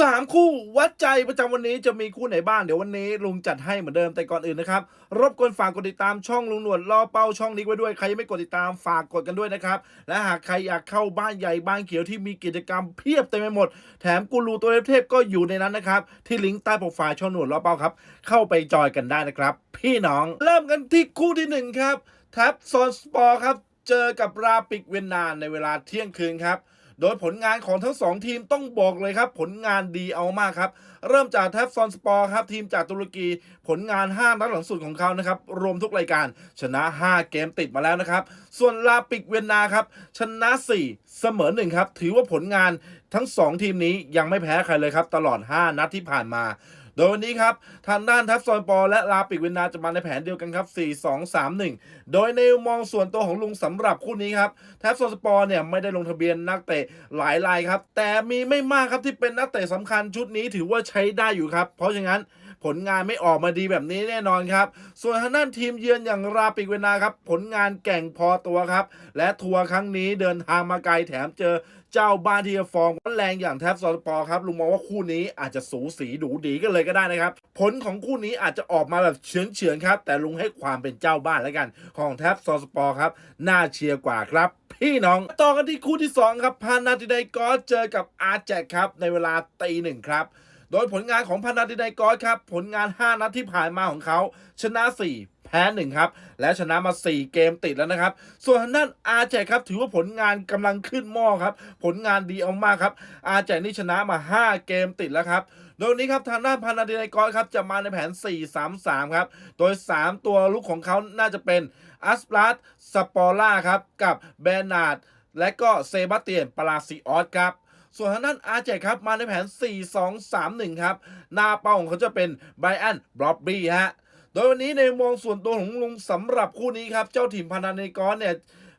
สามคู่วัดใจประจำวันนี้จะมีคู่ไหนบ้างเดี๋ยววันนี้ลุงจัดให้เหมือนเดิมแต่ก่อนอื่นนะครับ รบกวนฝากกดติดตามช่องลุงหนวดล่อเป้าช่องนี้ไว้ด้วยใครยังไม่กดติดตามฝากกดกันด้วยนะครับ และหากใครอยากเข้าบ้านใหญ่บ้านเขียวที่มีกิจกรรมเพียบเต็มไปหมด แถมกูรูตัวเทพก็อยู่ในนั้นนะครับ ที่ลิงก์ใต้โปรไฟล์ช่องหนวดล่อเป้าครับ เข้าไปจอยกันได้นะครับ พี่น้องเริ่มกันที่คู่ที่หนึ่งครับแท็บซอนสปอร์ครับเจอกับราปิกเวียนนาในเวลาเที่ยงคืนครับ โดยผลงานของทั้งสองทีมต้องบอกเลยครับ ผลงานดีเอามากครับ เริ่มจากแทฟซอนสปอร์ครับ ทีมจากตุรกีผลงาน 5 นัดหลังสุดของเขานะครับ รวมทุกรายการชนะ 5 เกมติดมาแล้วนะครับ ส่วนลาปิกเวียนนาครับ ชนะ 4 เสมอ1ครับ ถือว่าผลงานทั้ง 2 ทีมนี้ยังไม่แพ้ใครเลยครับ ตลอด 5 นัดที่ผ่านมา โดยวันนี้ครับทางด้านทัพซอนปอและลาปิกเวนนาจะมาในแผนเดียวกันครับ 4 2 3 1 โดยในมองส่วนตัวของลุงสำหรับคู่นี้ครับแท็บซอนสปอร์เนี่ยไม่ได้ลงทะเบียนนักเตะหลายรายครับแต่มีไม่มากครับที่เป็นนักเตะสำคัญชุดนี้ถือว่าใช้ได้อยู่ครับ เพราะฉะนั้น ผลงานไม่ออกมาดีแบบนี้แน่นอนครับ ส่วนทางด้านทีมเยือนอย่างราปิกเวนาครับ ผลงานแก่งพอตัวครับ และทัวร์ครั้งนี้เดินทางมาไกลแถมเจอเจ้าบ้านที่ฟอร์มแรงอย่างแท็บซอสปอร์ครับลุงมองว่าคู่นี้อาจจะสูสีดูดีกันเลยก็ได้นะครับ ผลของคู่นี้อาจจะออกมาแบบเฉือนเฉือนๆครับ แต่ลุงให้ความเป็นเจ้าบ้านแล้วกัน ของแท็บซอสปอร์ครับน่าเชียร์กว่าครับพี่น้องต่อกันที่คู่ที่ 2 ครับพานาติไดกอสเจอกับอาร์แจกครับในเวลาตีหนึ่งครับ โดยผลงานของพานาติไดกอสครับผลงาน 5 นัดที่ผ่านมาของเขา ชนะ 4 แพ้ 1 ครับ และชนะมา 4 เกมติดแล้วนะครับ ส่วนทางด้านอาแจกครับ ถือว่าผลงานกำลังขึ้นหม้อครับ ผลงานดีเอามากครับ อาแจกนี่ชนะมา 5 เกมติดแล้วครับโดยนี้ครับทางด้านพานาดิไนกอสครับจะมาในแผน 4-3-3 ครับ โดย 3 ตัวลุกของเขาน่าจะเป็นอัสปลัสสปอร่าครับกับแบรนาร์ดและก็เซบาสเตียนปาลาซิออสครับ ส่วนทางด้านอาเจครับมาในแผน 4-2-3-1 ครับ หน้าเป้าของเขาจะเป็นไบรอันบล็อบบี้ฮะโดยวันนี้ในมองส่วนตัวของลุงสำหรับคู่นี้ครับ เจ้าถิ่นพันานิกอสเนี่ย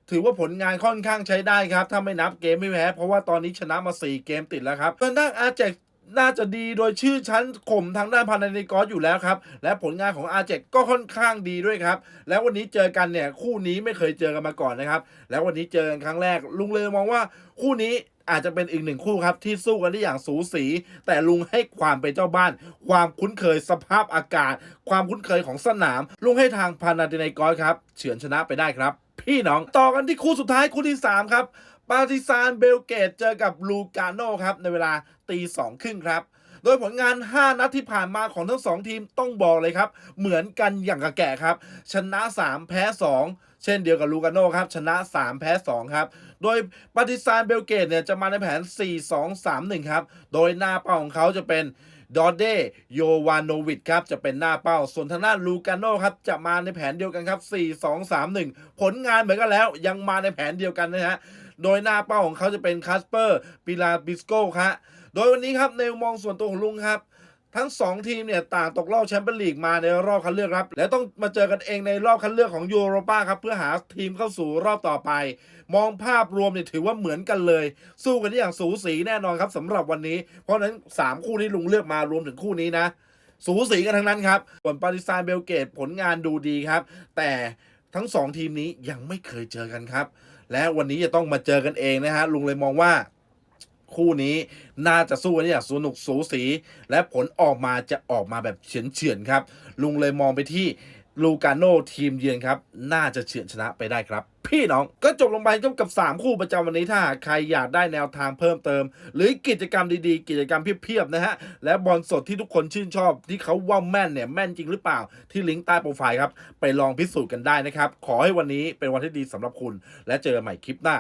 ถือว่าผลงานค่อนข้างใช้ได้ครับ ถ้าไม่นับเกมไม่แพ้ เพราะว่าตอนนี้ชนะมา 4 เกมติดแล้วครับทางด้านอาเจก น่าจะดีโดยชื่อชั้นข่มทางด้านพานานิกอสอยู่แล้วครับ และผลงานของอาเจกก็ค่อนข้างดีด้วยครับ แล้ววันนี้เจอกันเนี่ยคู่นี้ไม่เคยเจอกันมาก่อนนะครับ แล้ววันนี้เจอกันครั้งแรก ลุงเลยมองว่าคู่นี้อาจจะเป็นอีกหนึ่งคู่ครับ ที่สู้กันได้อย่างสูสี แต่ลุงให้ความเป็นเจ้าบ้าน ความคุ้นเคยสภาพอากาศ ความคุ้นเคยของสนาม ลุงให้ทางพานาตินกอสครับเฉือนชนะไปได้ครับ พี่น้องต่อกันที่คู่สุดท้ายคู่ที่ 3 ครับ ปาติซานเบลเกตเจอกับลูกาโนครับ ในเวลาตีสองครึ่งครับ โดยผลงาน 5 นัดที่ผ่านมาของทั้ง 2 ทีมต้องบอกเลยครับ เหมือนกันอย่างกับแก่ครับ ชนะ 3 แพ้ 2 เช่นเดียวกับลูกาโนครับ ชนะ 3 แพ้ 2 ครับ โดยปาติซานเบลเกตเนี่ยจะมาในแผน 4-2-3-1 ครับ โดยหน้าเป้าของเขาจะเป็น ดอเดโยวานโนวิดครับจะเป็นหน้าเป้า ส่วนทางด้านลูกาโนครับจะมาในแผนเดียวกันครับ 4-2-3-1 ผลงานเหมือนกันแล้วยังมาในแผนเดียวกันนะฮะโดยหน้าเป้าของเขาจะเป็นคาสเปอร์ปิลาบิสโก้ครับโดยวันนี้ครับในมองส่วนตัวของลุงครับ ทั้ง 2 ทีมเนี่ยต่างตกรอบแชมเปี้ยนลีกมาในรอบคัดเลือกครับ และต้องมาเจอกันเองในรอบคัดเลือกของยูโรป้าครับเพื่อหาทีมเข้าสู่รอบต่อไป มองภาพรวมเนี่ยถือว่าเหมือนกันเลย สู้กันได้อย่างสูสีแน่นอนครับสำหรับวันนี้ เพราะฉะนั้น 3 คู่ที่ลุงเลือกมารวมถึงคู่นี้นะ สูสีกันทั้งนั้นครับส่วนปาริซานเบลเกตผลงานดูดีครับ แต่ทั้ง 2 ทีมนี้ยังไม่เคยเจอกันครับ และวันนี้จะต้องมาเจอกันเองนะฮะลุงเลยมองว่า คู่นี้น่าจะสู้กันอย่างสนุกสูสี และผลออกมาจะออกมาแบบเฉือนเฉือนๆครับ ลุงเลยมองไปที่ลูกาโนทีมเยือนครับ น่าจะเฉือนชนะไปได้ครับ พี่น้องก็จบลงไปกับ 3 คู่ประจำวันนี้ถ้าใครอยากได้แนวทางเพิ่มเติม หรือกิจกรรมดีๆ กิจกรรมเพียบๆนะฮะ และบอลสดที่ทุกคนชื่นชอบ ที่เขาว่าแม่นเนี่ยแม่นจริงหรือเปล่า ที่ลิงก์ใต้โปรไฟล์ครับ ไปลองพิสูจน์กันได้นะครับ ขอให้วันนี้เป็นวันที่ดีสำหรับคุณ และเจอกันใหม่คลิปหน้า